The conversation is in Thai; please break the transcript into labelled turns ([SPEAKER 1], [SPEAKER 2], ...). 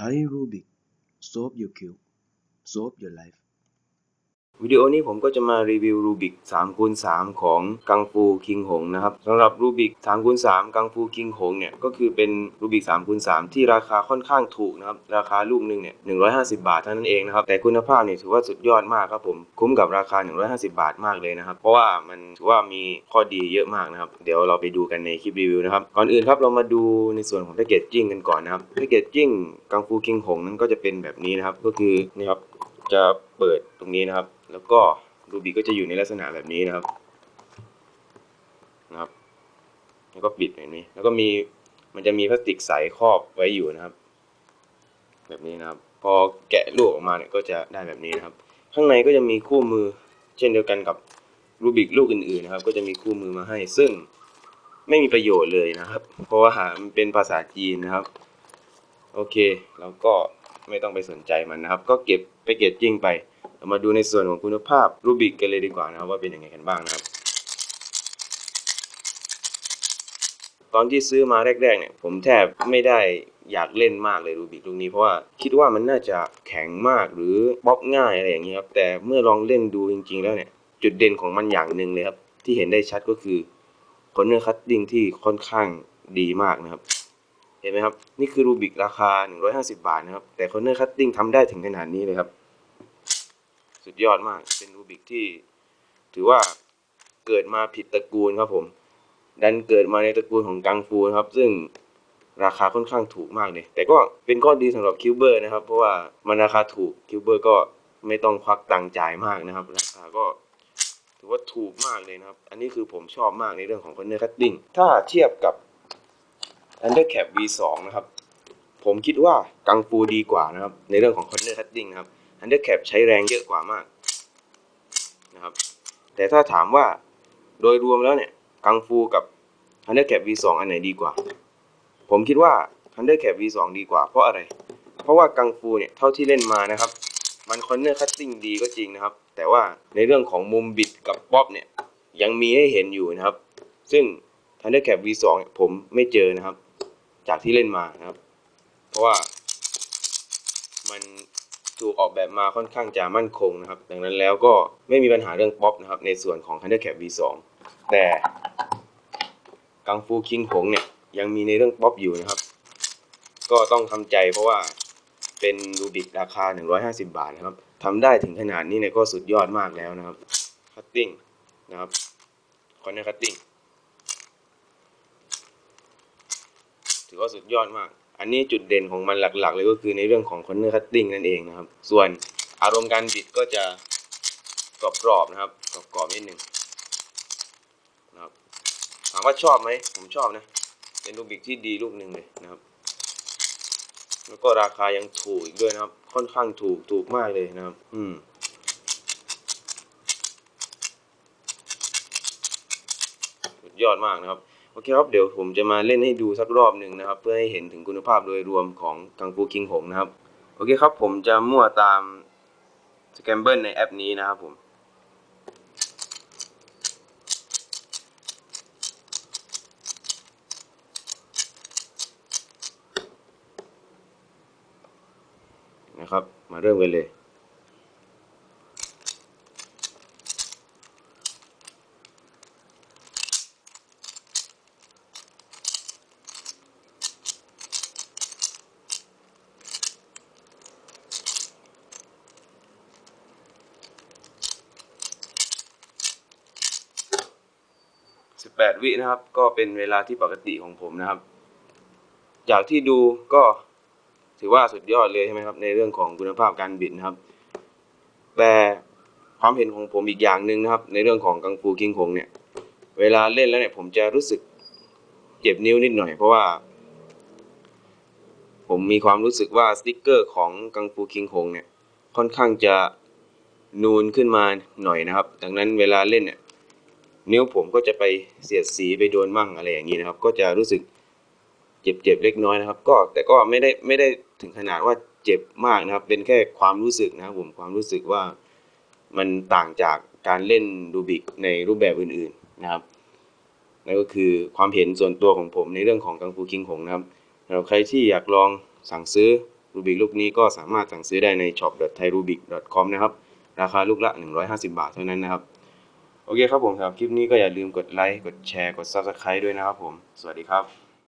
[SPEAKER 1] Thai Rubik Solve your cube Solve your life
[SPEAKER 2] วิดีโอนี้ผมก็จะมารีวิวรูบิก3คูณ3ของกังฟูคิงหงนะครับสำหรับรูบิก3คูณ3กังฟูคิงหงเนี่ยก็คือเป็นรูบิก3คูณ3ที่ราคาค่อนข้างถูกนะครับราคาลูกหนึ่งเนี่ย150 บาทเท่านั้นเองนะครับแต่คุณภาพเนี่ยถือว่าสุดยอดมากครับผมคุ้มกับราคา 150 บาทมากเลยนะครับเพราะว่ามันถือว่ามีข้อดีเยอะมากนะครับเดี๋ยวเราไปดูกันในคลิปรีวิวนะครับก่อนอื่นครับเรามาดูในส่วนของแพคเกจจิ้งกันก่อนนะครับแพคเกจจิ้งกังฟูคิงหงนั้นก็จะเป็นแบบนี้นะครับก็คือนี่ครับจะเปิดตรงนี้นะครับ แล้วก็รูบิกก็จะอยู่ในลักษณะแบบนี้นะครับนะครับ แล้วก็ปิดแบบนี้ แล้วก็มีมันจะมีพลาสติกใสครอบไว้อยู่นะครับ แบบนี้นะครับ พอแกะลูกออกมาเนี่ยก็จะได้แบบนี้นะครับ ข้างในก็จะมีคู่มือเช่นเดียวกันกับรูบิกลูกอื่นๆนะครับ ก็จะมีคู่มือมาให้ ซึ่งไม่มีประโยชน์เลยนะครับ เพราะว่ามันเป็นภาษาจีนนะครับ โอเค แล้วก็ไม่ต้องไปสนใจมันนะครับ ก็เก็บไปเก็บจริงไป เรามาดูในส่วนของคุณภาพรูบิกกันเลยดีกว่านะครับว่าเป็นยังไงกันบ้างนะครับ ตอนที่ซื้อมาแรกๆเนี่ยผมแทบไม่ได้อยากเล่นมากเลยรูบิกลูกนี้เพราะว่าคิดว่ามันน่าจะแข็งมากหรือป๊อปง่ายอะไรอย่างนี้ครับแต่เมื่อลองเล่นดูจริง ๆ แล้วเนี่ยจุดเด่นของมันอย่างหนึ่งเลยครับที่เห็นได้ชัดก็คือคอนเนอร์คัตติ้งที่ค่อนข้างดีมากนะครับ เห็นไหมครับ นี่คือรูบิกราคา 150 บาทนะครับ แต่คอนเนอร์คัตติ้งทำได้ถึงขนาดนี้เลยครับ สุดยอดมาก เป็นรูบิกที่ถือว่าเกิดมาผิดตระกูลครับผม ดันเกิดมาในตระกูลของกังฟูครับ ซึ่งราคาค่อนข้างถูกมากเลยแต่ก็เป็นข้อดีสำหรับคิวเบอร์นะครับ เพราะว่ามันราคาถูกคิวเบอร์ก็ไม่ต้องควักตังค์จ่ายมากนะครับ ราคาก็ถือว่าถูกมากเลยนะครับ อันนี้คือผมชอบมากในเรื่องของคอนเนอร์คัตติ้งถ้าเทียบกับ Undercap V2 นะครับ ผมคิดว่ากังฟูดีกว่านะครับ ในเรื่องของคอนเนอร์คัตติ้งนะครับ Undercap ใช้แรงเยอะกว่ามากนะครับ แต่ถ้าถามว่าโดยรวมแล้วเนี่ยกังฟูกับ Undercap V2 อันไหนดีกว่า ผมคิดว่า Undercap V2 ดีกว่าเพราะอะไร เพราะว่ากังฟูเนี่ยเท่าที่เล่นมานะครับ มันคอนเนอร์คัตติ้งดีก็จริงนะครับ แต่ว่าในเรื่องของมุมบิดกับป๊อปเนี่ยยังมีให้เห็นอยู่นะครับ ซึ่ง Thundercat V2 เนี่ยผมไม่เจอนะครับ จากที่เล่นมานะครับ เพราะว่ามัน ถูกออกแบบมาค่อนข้างจะมั่นคงนะครับ ดังนั้นแล้วก็ไม่มีปัญหาเรื่องป๊อปนะครับในส่วนของ Thundercat V2 แต่กังฟูคิงหงเนี่ยยังมีในเรื่องป๊อปอยู่นะครับ ก็ต้องทำใจเพราะว่าเป็นรูบิกราคา 150 บาทนะครับทำได้ถึงขนาดนี้เนี่ยก็สุดยอดมากแล้วนะครับคัตติ้งนะครับคอนเนอร์คัตติ้งถือว่าสุดยอดมาก อันนี้จุดเด่นของมันหลักๆ เลยก็คือในเรื่องของ corner cutting นั่นเองนะครับ ส่วนอารมณ์การบิดก็จะกรอบๆนะครับกรอบๆนิดนึงนะครับถามว่าชอบไหมผมชอบนะ เป็นรูกบิกที่ดีลูกหนึ่งเลยนะครับ แล้วก็ราคายังถูกอีกด้วยนะครับ ค่อนข้างถูกถูกมากเลยนะครับ อืมสุดยอดมากนะครับ โอเคครับ เดี๋ยวผมจะมาเล่นให้ดูสักรอบหนึ่งนะครับ เพื่อให้เห็นถึงคุณภาพโดยรวมของกังฟูคิงหงนะครับ โอเคครับ ผมจะมั่วตามสแกมเบิลในแอปนี้นะครับผมนะครับ มาเริ่มกันเลย 18 วินะครับ ก็เป็นเวลาที่ปกติของผมนะครับ จากที่ดูก็ถือว่าสุดยอดเลยใช่ไหมครับ ในเรื่องของคุณภาพการบิดนะครับ แต่ความเห็นของผมอีกอย่างหนึ่งนะครับ ในเรื่องของกังฟูคิงคงเนี่ย เวลาเล่นแล้วเนี่ยผมจะรู้สึกเจ็บนิ้วนิดหน่อย เพราะว่า ผมมีความรู้สึกว่าสติ๊กเกอร์ของกังฟูคิงคงเนี่ย ค่อนข้างจะนูนขึ้นมาหน่อยนะครับ ดังนั้นเวลาเล่นเนี่ย นิ้วผมก็จะไปเสียดสีไปโดนมั่งอะไรอย่างนี้นะครับ ก็จะรู้สึกเจ็บๆเล็กน้อยนะครับ ก็แต่ก็ไม่ได้ไม่ได้ถึงขนาดว่าเจ็บมากนะครับ เป็นแค่ความรู้สึกนะครับผมความรู้สึกว่ามันต่างจากการเล่นรูบิกในรูปแบบอื่นๆนะครับนั่นก็คือความเห็นส่วนตัวของผมในเรื่องของกังฟูคิงหงนะครับสำหรับใครที่อยากลองสั่งซื้อรูบิกลูกนี้ก็สามารถสั่งซื้อได้ใน shop.thairubic.com นะครับ ราคาลูกละ 150 บาทเท่านั้นนะครับ โอเคครับผมสำหรับคลิปนี้ก็อย่าลืมกดไลค์กดแชร์กด Subscribe ด้วยนะครับผม สวัสดีครับ